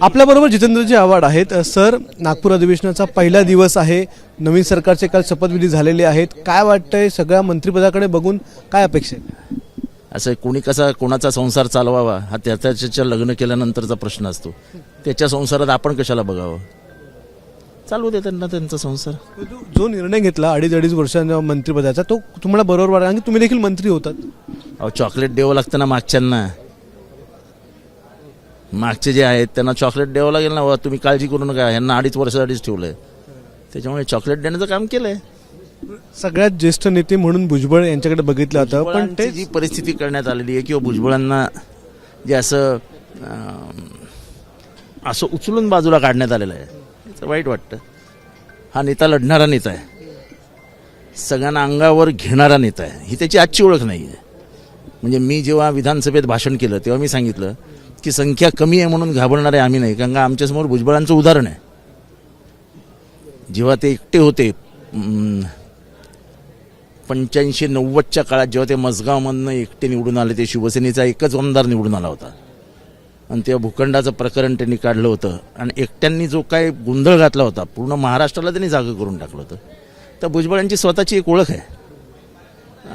आपल्याबरोबर जितेंद्रजी आव्हाड आहेत. सर नागपूर अधिवेशनाचा पहिला दिवस आहे. नवीन सरकारचे काल शपथविधी झालेले आहेत. काय वाटतंय? सगळ्या मंत्रिपदाकडे बघून काय अपेक्षा आहे असं कोणी कसा कोणाचा संसार चालवावा हा त्या त्याच्या लग्न केल्यानंतरचा प्रश्न असतो. त्याच्या संसारात आपण कशाला बघावं? चालू दे त्यांना त्यांचा संसार. जो- निर्णय घेतला अडीच अडीच वर्षांच्या मंत्रिपदाचा तो तुम्हाला बरोबर वाटला की तुम्ही देखील मंत्री होतात. अहो चॉकलेट द्यावं लागतं ना मागच्यांना. मागचे जे आहेत त्यांना चॉकलेट द्यावं लागेल ना बुवा, तुम्ही काळजी करू नका यांना अडीच वर्षासाठीच ठेवलंय. त्याच्यामुळे चॉकलेट देण्याचं काम केलंय. सगळ्यात ज्येष्ठ नेते म्हणून भुजबळ यांच्याकडे बगितलं जातं पण ते जी परिस्थिती करण्यात आलेली आहे किंवा भुजबळांना जे असं असं उचलून बाजूला काढण्यात आलेलं आहे याचं वाईट वाटतं. हा नेता लढणारा नेता आहे. सगळ्यांना अंगावर घेणारा नेता आहे. ही त्याची आजची ओळख नाही आहे म्हणजे मी जेव्हा विधानसभेत भाषण केलं तेव्हा मी सांगितलं की संख्या कमी आहे म्हणून घाबरणारे आम्ही नाही कारण का आमच्यासमोर भुजबळांचं उदाहरण आहे. जेव्हा ते एकटे होते पंच्याऐंशी नव्वदच्या काळात जेव्हा ते मसगावमधनं एकटे निवडून आले ते शिवसेनेचा एकच आमदार निवडून आला होता. आणि तेव्हा भूखंडाचं प्रकरण त्यांनी काढलं होतं. आणि एकट्यांनी जो काय गोंधळ घातला होता पूर्ण महाराष्ट्राला त्यांनी जागं करून टाकलं होतं. तर भुजबळांची स्वतःची एक ओळख आहे.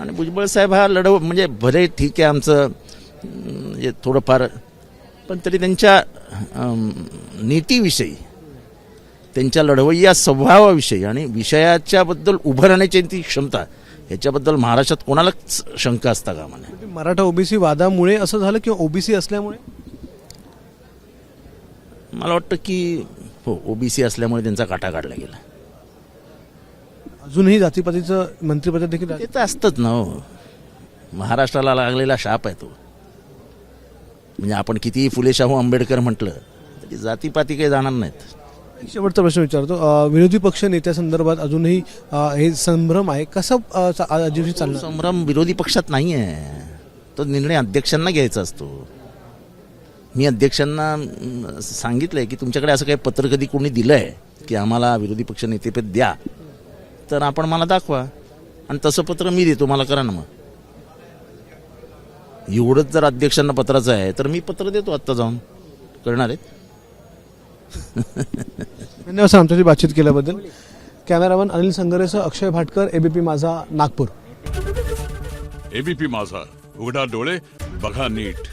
आणि भुजबळ साहेब हा लढव म्हणजे भले ठीक आहे आमचं म्हणजे थोडंफार पण तरी त्यांच्या नीतीविषयी त्यांच्या लढवय्या स्वभावाविषयी आणि विषयाच्याबद्दल उभं राहण्याची ती क्षमता ह्याच्याबद्दल महाराष्ट्रात कोणालाच शंका असता कामा नये. मराठा ओबीसी वादामुळे असं झालं किंवा ओबीसी असल्यामुळे? मला वाटतं की हो ओबीसी असल्यामुळे त्यांचा काटा काढला गेला. अजूनही जातीपातीचं मंत्रिपद देखील आहे. ते तर असतंच ना हो. महाराष्ट्राला लागलेला शाप आहे तो. म्हणजे आपण कितीही फुले शाहू आंबेडकर म्हटलं तरी जातीपाती काही जाणार नाहीत. शेवटचा प्रश्न विचारतो अ, विरोधी पक्ष नेत्यासंदर्भात अजूनही अ, हे संभ्रम आहे? कसं अ, चा- चालणार? संभ्रम विरोधी पक्षात नाही आहे तो निर्णय अध्यक्षांना घ्यायचा असतो. मी अध्यक्षांना अं, सांगितलंय की तुमच्याकडे असं काही पत्र कधी कोणी दिलं आहे की आम्हाला विरोधी पक्ष नेतेपद द्या? तर आपण मला दाखवा. आणि तसं पत्र मी देतो मला करा ना मग. एवढंच जर अध्यक्षांना पत्राचं आहे तर मी पत्र देतो आत्ता जाऊन. करणार आहेत? धन्यवाद सर आमच्याशी बातचीत केल्याबद्दल. कॅमेरामन अनिल संगरेसह अक्षय भाटकर एबीपी माझा नागपूर. एबीपी माझा उघडा डोळे बघा नीट.